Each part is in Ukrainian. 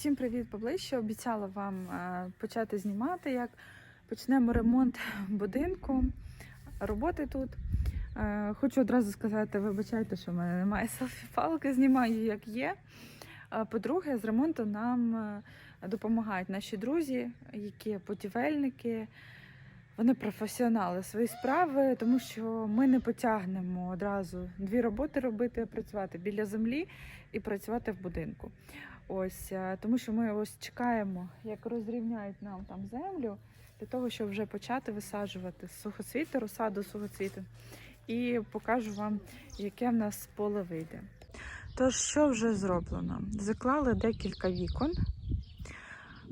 Всім привіт поближче. Обіцяла вам е, почати знімати, як почнемо ремонт будинку, роботи тут. Е, Хочу одразу сказати, вибачайте, що в мене немає селфі-палки, знімаю як є. По-друге, з ремонту нам е, допомагають наші друзі, які будівельники. Вони професіонали свої справи, тому що ми не потягнемо одразу дві роботи робити, працювати біля землі і працювати в будинку. Ось е, тому, що ми ось чекаємо, як розрівняють нам там землю для того, щоб вже почати висаджувати сухоцвіти, розсаду сухоцвіту. І покажу вам, яке в нас поле вийде. Тож, що вже зроблено? Заклали декілька вікон.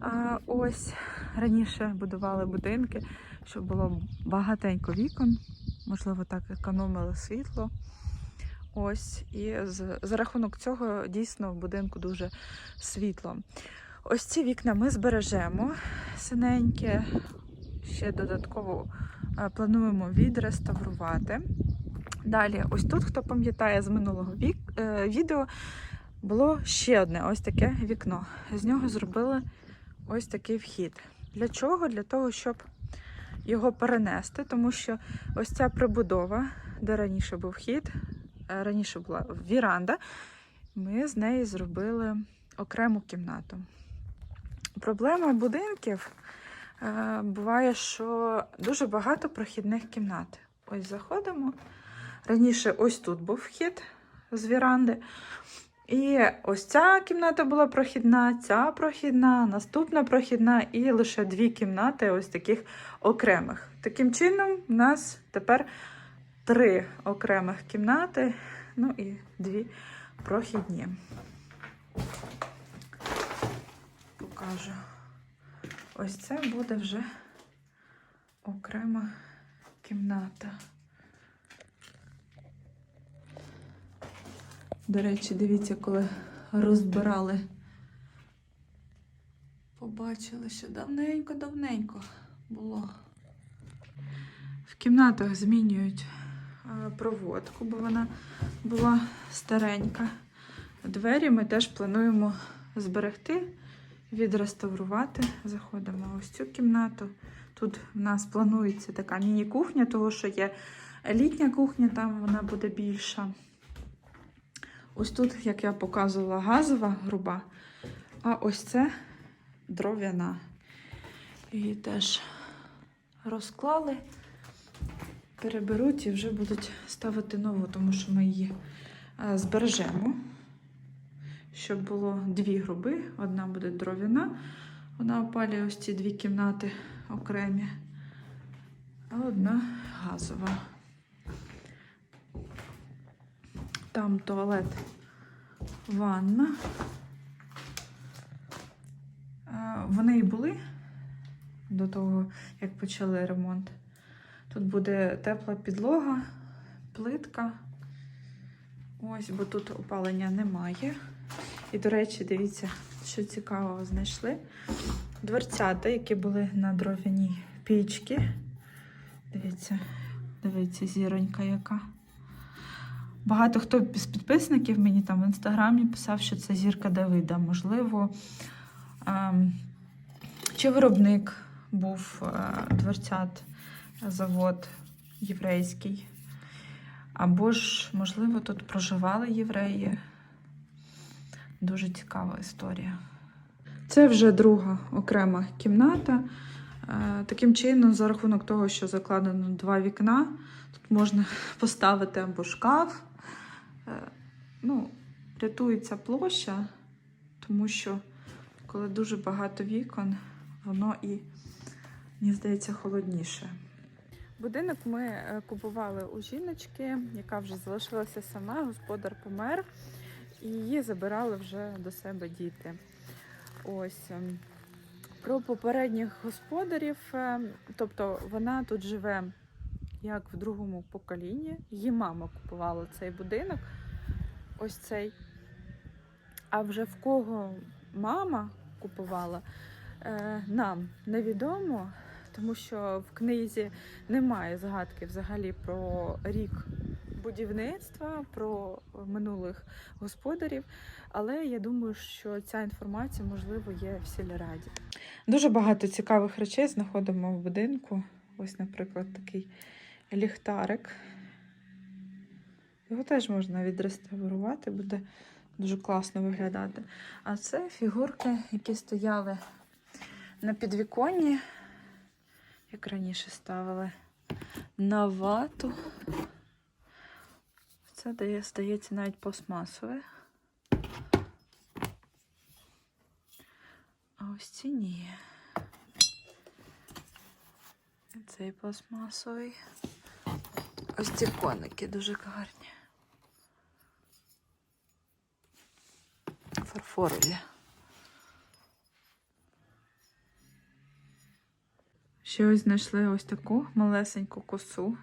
А, ось раніше будували будинки, щоб було багатенько вікон, можливо, так економили світло. Ось, і з, за рахунок цього дійсно в будинку дуже світло. Ось ці вікна ми збережемо синеньке. Ще додатково е, плануємо відреставрувати. Далі, ось тут, хто пам'ятає з минулого вік, е, відео, було ще одне ось таке вікно. З нього зробили ось такий вхід. Для чого? Для того, щоб його перенести, тому що ось ця прибудова, де раніше був вхід, е, раніше була віранда, ми з неї зробили окрему кімнату. Проблема будинків е, буває, що дуже багато прохідних кімнат. Ось заходимо. Раніше ось тут був вхід з віранди. І ось ця кімната була прохідна, ця прохідна, наступна прохідна, і лише дві кімнати ось таких окремих. Таким чином, у нас тепер три окремих кімнати, ну і дві прохідні. Покажу. Ось це буде вже окрема кімната. До речі, дивіться, коли розбирали, побачили, що давненько-давненько було. В кімнатах змінюють е, проводку, бо вона була старенька. Двері ми теж плануємо зберегти, відреставрувати. Заходимо в ось цю кімнату. Тут в нас планується така міні-кухня, тому що є літня кухня, там вона буде більша. Ось тут, як я показувала, газова груба, а ось це дров'яна. Її теж розклали, переберуть і вже будуть ставити нову, тому що ми її е, збережемо. Щоб було дві груби. Одна буде дров'яна, вона опалює ось ці дві кімнати окремі, а одна газова. Там туалет, ванна. Вони і були до того, як почали ремонт. Тут буде тепла підлога, плитка. Ось, бо тут опалення немає. І, до речі, дивіться, що цікавого знайшли. Дверцята, які були на дров'яній пічці. Дивіться, дивіться, зіронька яка. Багато хто з підписників мені там в інстаграмі писав, що це зірка Давида. Можливо, ем, чи виробник був е, дверцят завод єврейський. Або ж, можливо, тут проживали євреї. Дуже цікава історія. Це вже друга окрема кімната. Е, Таким чином, за рахунок того, що закладено два вікна, тут можна поставити або шкаф. Ну, рятується площа, тому що коли дуже багато вікон, воно і, мені здається, холодніше. Будинок ми е, купували у жіночки, яка вже залишилася сама, господар помер, і її забирали вже до себе діти. Ось ем, про попередніх господарів, е, тобто вона тут живе як в другому поколінні. Її мама купувала цей будинок, ось цей. А вже в кого мама купувала, е, нам невідомо, тому що в книзі немає згадки взагалі про рік будівництва, про минулих господарів. Але я думаю, що ця інформація можливо є в сільраді. Дуже багато цікавих речей знаходимо в будинку. Ось, наприклад, такий ліхтарик. Його теж можна відреставрувати, буде дуже класно виглядати. А це фігурки, які стояли на підвіконні, як раніше ставили на вату. Це дає, здається, навіть пластмасове. А ось ці ні. Цей пластмасовий. Ось ці коники дуже гарні. Фарфорові. Ще ось знайшли ось таку малесеньку косу.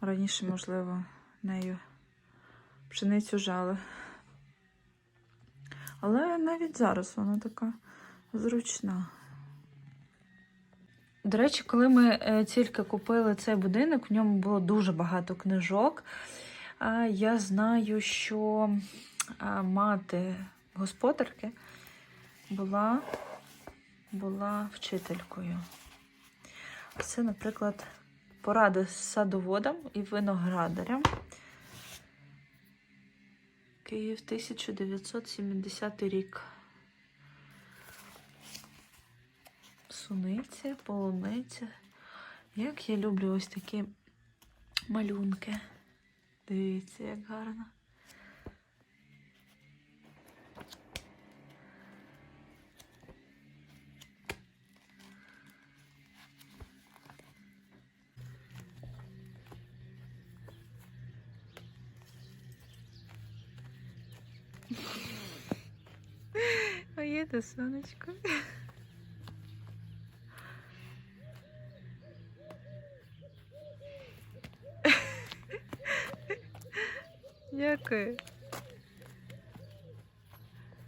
Раніше, можливо, нею пшеницю жали. Але навіть зараз вона така зручна. До речі, коли ми е, тільки купили цей будинок, в ньому було дуже багато книжок. Я знаю, що мати господарки була, була вчителькою. Це, наприклад, поради садоводам і виноградарям. Київ 1970 рік. Суниця, полуниця. Як я люблю ось такі малюнки. Дивіться, як гарно. Це сонечко. Дякую.